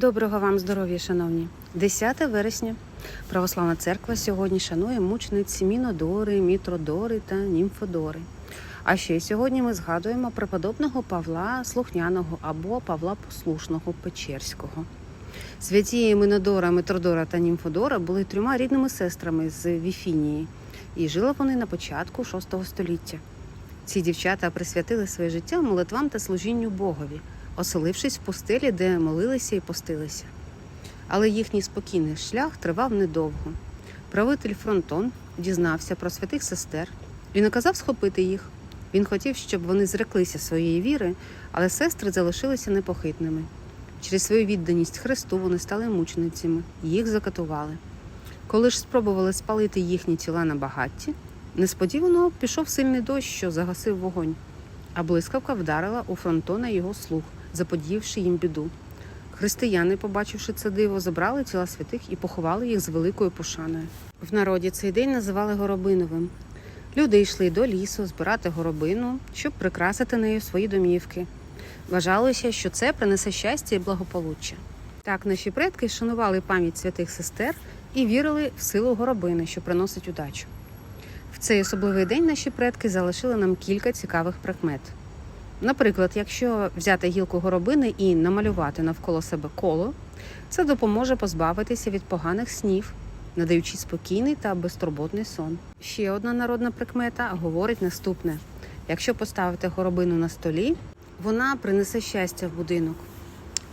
Доброго вам здоров'я, шановні! 10 вересня. Православна церква сьогодні шанує мучениць Мінодори, Мітродори та Німфодори. А ще сьогодні ми згадуємо преподобного Павла Слухняного або Павла Послушного Печерського. Святі Минодора, Митродора та Німфодора були трьома рідними сестрами з Віфінії, і жили вони на початку VI століття. Ці дівчата присвятили своє життя молитвам та служінню Богові, оселившись в пустелі, де молилися і постилися. Але їхній спокійний шлях тривав недовго. Правитель Фронтон дізнався про святих сестер і наказав схопити їх. Він хотів, щоб вони зреклися своєї віри, але сестри залишилися непохитними. Через свою відданість Христу вони стали мученицями, їх закатували. Коли ж спробували спалити їхні тіла на багатті, несподівано пішов сильний дощ, що загасив вогонь, а блискавка вдарила у фронтона його слуг, заподіявши їм біду. Християни, побачивши це диво, забрали тіла святих і поховали їх з великою пошаною. В народі цей день називали Горобиновим. Люди йшли до лісу збирати горобину, щоб прикрасити нею свої домівки. Вважалося, що це принесе щастя і благополуччя. Так наші предки шанували пам'ять святих сестер і вірили в силу горобини, що приносить удачу. В цей особливий день наші предки залишили нам кілька цікавих прикмет. Наприклад, якщо взяти гілку горобини і намалювати навколо себе коло, це допоможе позбавитися від поганих снів, надаючи спокійний та безтурботний сон. Ще одна народна прикмета говорить наступне: якщо поставити горобину на столі, вона принесе щастя в будинок.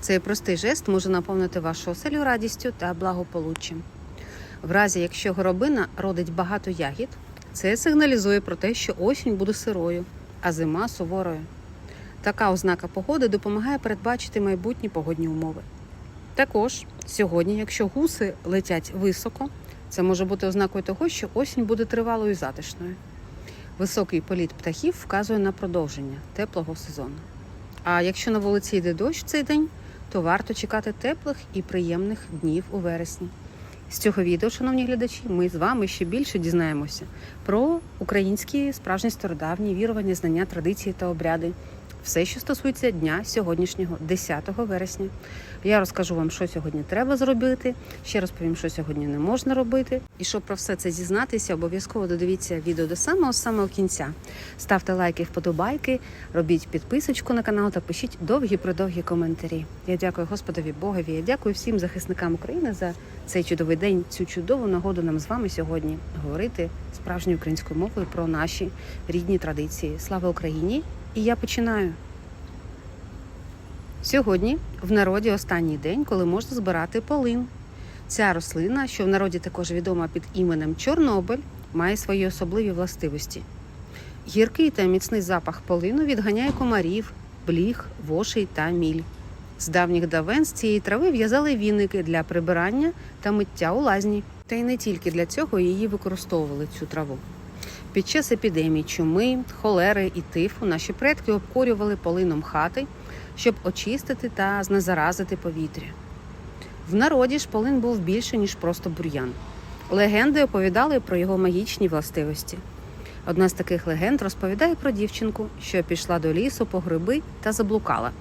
Цей простий жест може наповнити вашу оселю радістю та благополуччям. В разі, якщо горобина родить багато ягід, це сигналізує про те, що осінь буде сирою, а зима суворою. Така ознака погоди допомагає передбачити майбутні погодні умови. Також сьогодні, якщо гуси летять високо, це може бути ознакою того, що осінь буде тривалою і затишною. Високий політ птахів вказує на продовження теплого сезону. А якщо на вулиці йде дощ цей день, то варто чекати теплих і приємних днів у вересні. З цього відео, шановні глядачі, ми з вами ще більше дізнаємося про українські справжні стародавні вірування, знання, традиції та обряди. Все, що стосується дня сьогоднішнього, 10 вересня. Я розкажу вам, що сьогодні треба зробити. Ще розповім, що сьогодні не можна робити. І щоб про все це дізнатися, обов'язково додивіться відео до самого самого кінця. Ставте лайки, вподобайки, робіть підписочку на канал та пишіть довгі продовгі коментарі. Я дякую Господові Богові. Я дякую всім захисникам України за цей чудовий день, цю чудову нагоду нам з вами сьогодні говорити справжньою українською мовою про наші рідні традиції. Слава Україні! І я починаю. Сьогодні в народі останній день, коли можна збирати полин. Ця рослина, що в народі також відома під іменем Чорнобиль, має свої особливі властивості. Гіркий та міцний запах полину відганяє комарів, бліг, вошей та міль. З давніх давен з цієї трави в'язали віники для прибирання та миття у лазні. Та й не тільки для цього її використовували цю траву. Під час епідемій чуми, холери і тифу наші предки обкурювали полином хати, щоб очистити та знезаразити повітря. В народі ж полин був більше, ніж просто бур'ян. Легенди оповідали про його магічні властивості. Одна з таких легенд розповідає про дівчинку, що пішла до лісу по гриби та заблукала.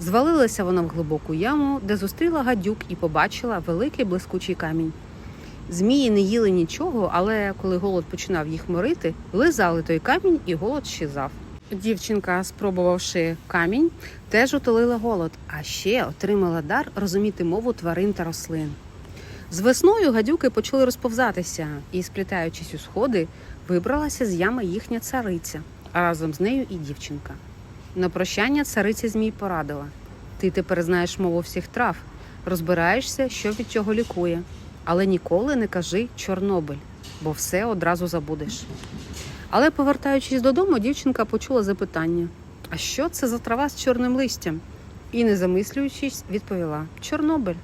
Звалилася вона в глибоку яму, де зустріла гадюк і побачила великий блискучий камінь. Змії не їли нічого, але коли голод починав їх морити, лизали той камінь і голод щезав. Дівчинка, спробувавши камінь, теж утолила голод, а ще отримала дар розуміти мову тварин та рослин. З весною гадюки почали розповзатися, і, сплітаючись у сходи, вибралася з ями їхня цариця, а разом з нею і дівчинка. На прощання цариця Змій порадила: ти тепер знаєш мову всіх трав, розбираєшся, що від чого лікує, але ніколи не кажи Чорнобиль, бо все одразу забудеш. Але, повертаючись додому, дівчинка почула запитання: а що це за трава з чорним листям? І, не замислюючись, відповіла Чорнобиль.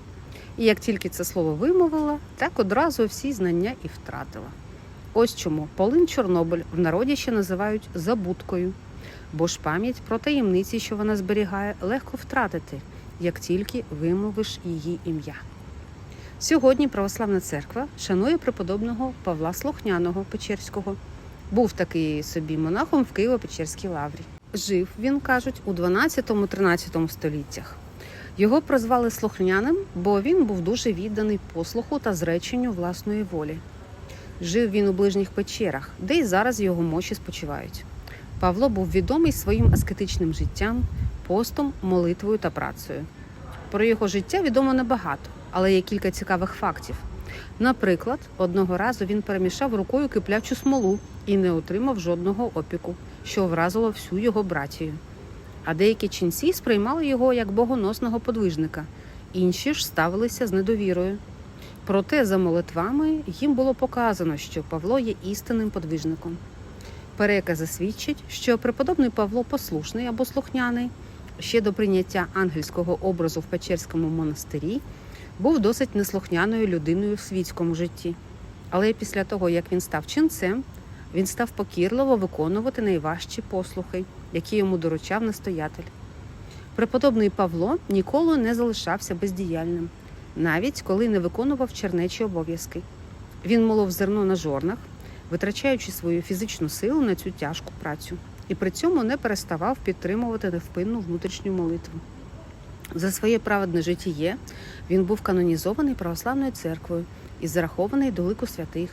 І як тільки це слово вимовила, так одразу всі знання і втратила. Ось чому полин Чорнобиль в народі ще називають забудкою, бо ж пам'ять про таємниці, що вона зберігає, легко втратити, як тільки вимовиш її ім'я. Сьогодні Православна церква шанує преподобного Павла Слухняного Печерського. Був такий собі монахом в Києво-Печерській лаврі. Жив він, кажуть, у 12-13 століттях. Його прозвали слухняним, бо він був дуже відданий послуху та зреченню власної волі. Жив він у ближніх печерах, де й зараз його мощі спочивають. Павло був відомий своїм аскетичним життям, постом, молитвою та працею. Про його життя відомо небагато, але є кілька цікавих фактів. Наприклад, одного разу він перемішав рукою киплячу смолу і не отримав жодного опіку, що вразило всю його братію. А деякі ченці сприймали його як богоносного подвижника, інші ж ставилися з недовірою. Проте за молитвами їм було показано, що Павло є істинним подвижником. Перекази свідчать, що преподобний Павло послушний або слухняний ще до прийняття ангельського образу в Печерському монастирі був досить неслухняною людиною в світському житті. Але після того, як він став ченцем, він став покірливо виконувати найважчі послухи, які йому доручав настоятель. Преподобний Павло ніколи не залишався бездіяльним, навіть коли не виконував чернечі обов'язки. Він молов зерно на жорнах, витрачаючи свою фізичну силу на цю тяжку працю, і при цьому не переставав підтримувати невпинну внутрішню молитву. За своє праведне життєє він був канонізований православною церквою і зарахований до лику святих.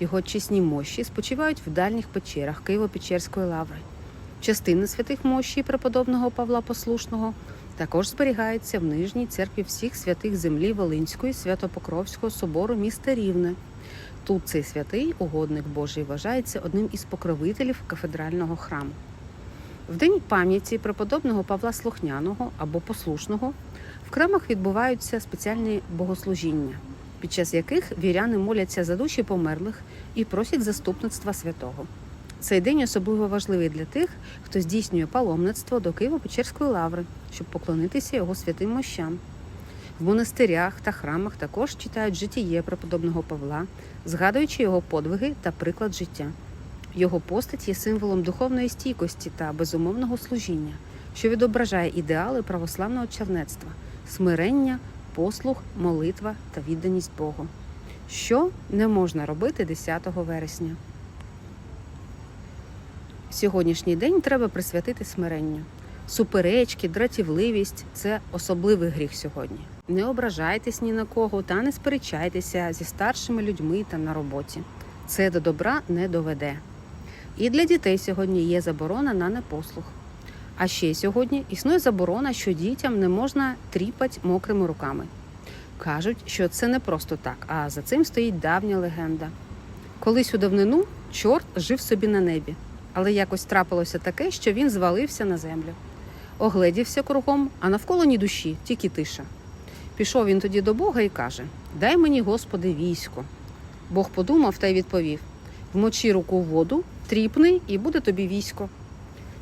Його чесні мощі спочивають в дальніх печерах Києво-Печерської лаври. Частина святих мощі преподобного Павла Послушного також зберігається в нижній церкві всіх святих землі Волинської Святопокровського собору міста Рівне. Тут цей святий угодник Божий вважається одним із покровителів кафедрального храму. В день пам'яті преподобного Павла Слухняного або Послушного в крамах відбуваються спеціальні богослужіння, під час яких віряни моляться за душі померлих і просять заступництва святого. Цей день особливо важливий для тих, хто здійснює паломництво до Києво-Печерської лаври, щоб поклонитися його святим мощам. В монастирях та храмах також читають житіє преподобного Павла, згадуючи його подвиги та приклад життя. Його постать є символом духовної стійкості та безумовного служіння, що відображає ідеали православного чернецтва, смирення, послух, молитва та відданість Богу. Що не можна робити 10 вересня? Сьогоднішній день треба присвятити смиренню. Суперечки, дратівливість це особливий гріх сьогодні. Не ображайтесь ні на кого та не сперечайтеся зі старшими людьми та на роботі. Це до добра не доведе. І для дітей сьогодні є заборона на непослух. А ще сьогодні існує заборона, що дітям не можна тріпати мокрими руками. Кажуть, що це не просто так, а за цим стоїть давня легенда. Колись у давнину чорт жив собі на небі, але якось трапилося таке, що він звалився на землю. Огледівся кругом, а навколо ні душі, тільки тиша. Пішов він тоді до Бога і каже: Дай мені, Господи, військо. Бог подумав та й відповів: Вмочи руку в воду, тріпни, і буде тобі військо.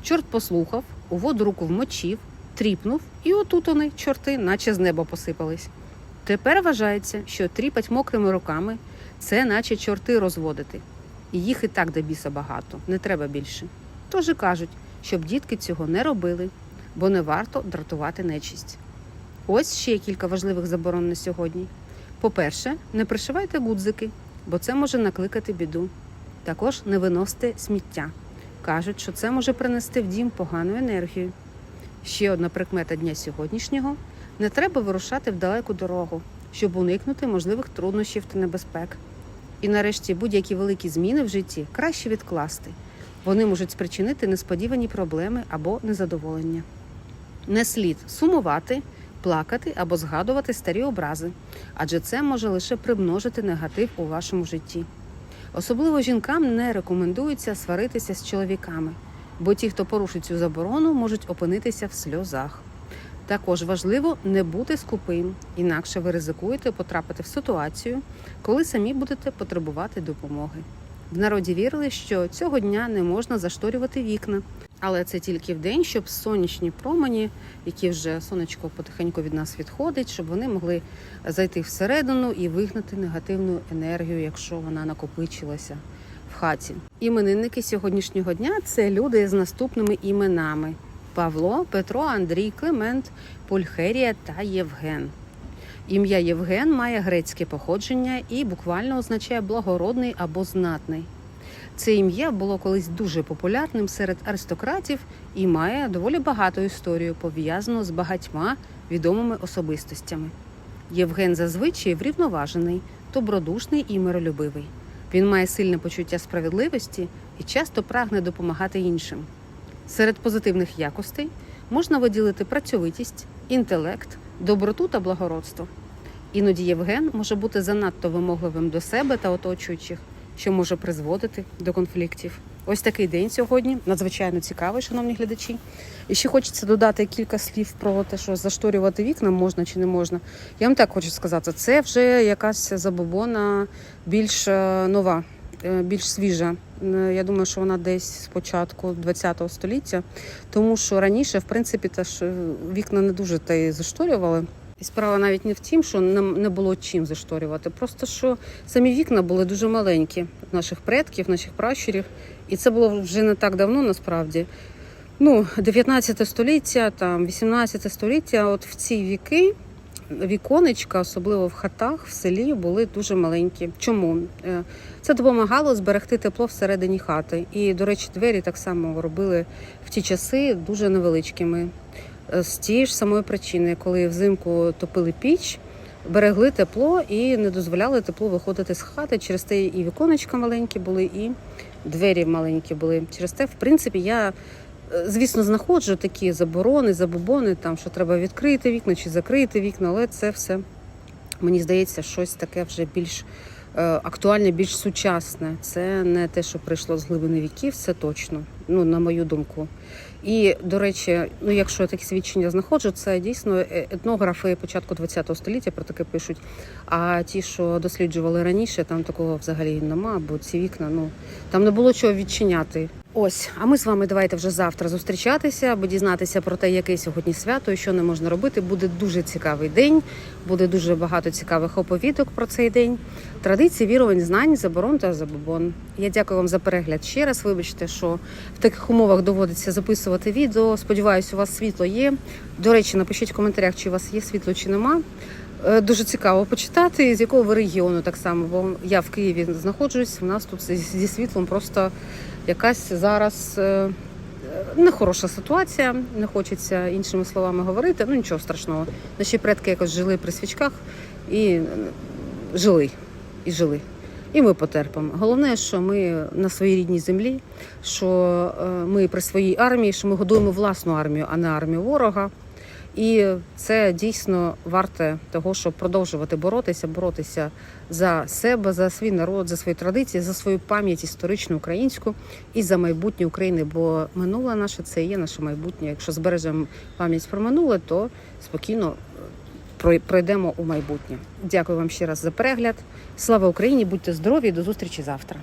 Чорт послухав, у воду руку вмочив, тріпнув, і отут вони, чорти, наче з неба посипались. Тепер вважається, що тріпать мокрими руками це наче чорти розводити. І їх і так до біса багато, не треба більше. Тож і кажуть, щоб дітки цього не робили, бо не варто дратувати нечисть. Ось ще кілька важливих заборон на сьогодні. По-перше, не пришивайте гудзики, бо це може накликати біду. Також не виносьте сміття. Кажуть, що це може принести в дім погану енергію. Ще одна прикмета дня сьогоднішнього не треба вирушати в далеку дорогу, щоб уникнути можливих труднощів та небезпек. І нарешті будь-які великі зміни в житті краще відкласти. Вони можуть спричинити несподівані проблеми або незадоволення. Не слід сумувати, плакати або згадувати старі образи, адже це може лише примножити негатив у вашому житті. Особливо жінкам не рекомендується сваритися з чоловіками, бо ті, хто порушить цю заборону, можуть опинитися в сльозах. Також важливо не бути скупим, інакше ви ризикуєте потрапити в ситуацію, коли самі будете потребувати допомоги. В народі вірили, що цього дня не можна зашторювати вікна, але це тільки в день, щоб сонячні промені, які вже сонечко потихеньку від нас відходить, щоб вони могли зайти всередину і вигнати негативну енергію, якщо вона накопичилася в хаті. Іменинники сьогоднішнього дня це люди з наступними іменами: Павло, Петро, Андрій, Климент, Пульхерія та Євген. Ім'я Євген має грецьке походження і буквально означає благородний або знатний. Це ім'я було колись дуже популярним серед аристократів і має доволі багату історію, пов'язану з багатьма відомими особистостями. Євген зазвичай врівноважений, добродушний і миролюбивий. Він має сильне почуття справедливості і часто прагне допомагати іншим. Серед позитивних якостей можна виділити працьовитість, інтелект, доброту та благородство. Іноді Євген може бути занадто вимогливим до себе та оточуючих, що може призводити до конфліктів. Ось такий день сьогодні, надзвичайно цікавий, шановні глядачі. І ще хочеться додати кілька слів про те, що зашторювати вікна можна чи не можна. Я вам так хочу сказати, це вже якась забобона більш е, нова, е, більш свіжа. Е, Я думаю, що вона десь з початку ХХ століття, тому що раніше, в принципі, теж вікна не дуже та й зашторювали. І справа навіть не в тім, що нам не було чим зашторювати, просто що самі вікна були дуже маленькі наших предків, наших пращурів, і це було вже не так давно насправді. Ну, 19 століття, там 18 століття, от в ці віки віконечка, особливо в хатах, в селі, були дуже маленькі. Чому? Е, Це допомагало зберегти тепло всередині хати. І, до речі, двері так само робили в ті часи дуже невеличкими. Е, З тієї ж самої причини, коли взимку топили піч, берегли тепло і не дозволяли теплу виходити з хати. Через те і віконечка маленькі були, і двері маленькі були. Через те, в принципі, я. е, Звісно, знаходжу такі заборони, забобони, там що треба відкрити вікна чи закрити вікна, але це все мені здається щось таке вже більш е, актуальне, більш сучасне. Це не те, що прийшло з глибини віків, це точно, ну на мою думку. І до речі, ну якщо я такі свідчення знаходжу, це дійсно е- етнографи початку ХХ століття про таке пишуть. А ті, що досліджували раніше, там такого взагалі нема, бо ці вікна, ну там не було чого відчиняти. Ось, а ми з вами давайте вже завтра зустрічатися, аби дізнатися про те, яке сьогодні свято і що не можна робити. Буде дуже цікавий день, буде дуже багато цікавих оповідок про цей день. Традиції, вірувань, знань, заборон та забобон. Я дякую вам за перегляд ще раз. Вибачте, що в таких умовах доводиться записувати відео. Сподіваюсь, у вас світло є. До речі, напишіть в коментарях, чи у вас є світло, чи нема. Е, Дуже цікаво почитати, з якого ви регіону так само, бо я в Києві знаходжусь. У нас тут зі- світлом просто якась зараз е, нехороша ситуація. Не хочеться іншими словами говорити. Ну нічого страшного. Наші предки якось жили при свічках і е, жили, і жили. І ми потерпимо. Головне, що ми на своїй рідній землі, що е, ми при своїй армії, що ми годуємо власну армію, а не армію ворога. І це дійсно варте того, щоб продовжувати боротися, боротися за себе, за свій народ, за свої традиції, за свою пам'ять історичну українську і за майбутнє України. Бо минуле наше це і є наше майбутнє. Якщо збережемо пам'ять про минуле, то спокійно пройдемо у майбутнє. Дякую вам ще раз за перегляд. Слава Україні! Будьте здорові! До зустрічі завтра.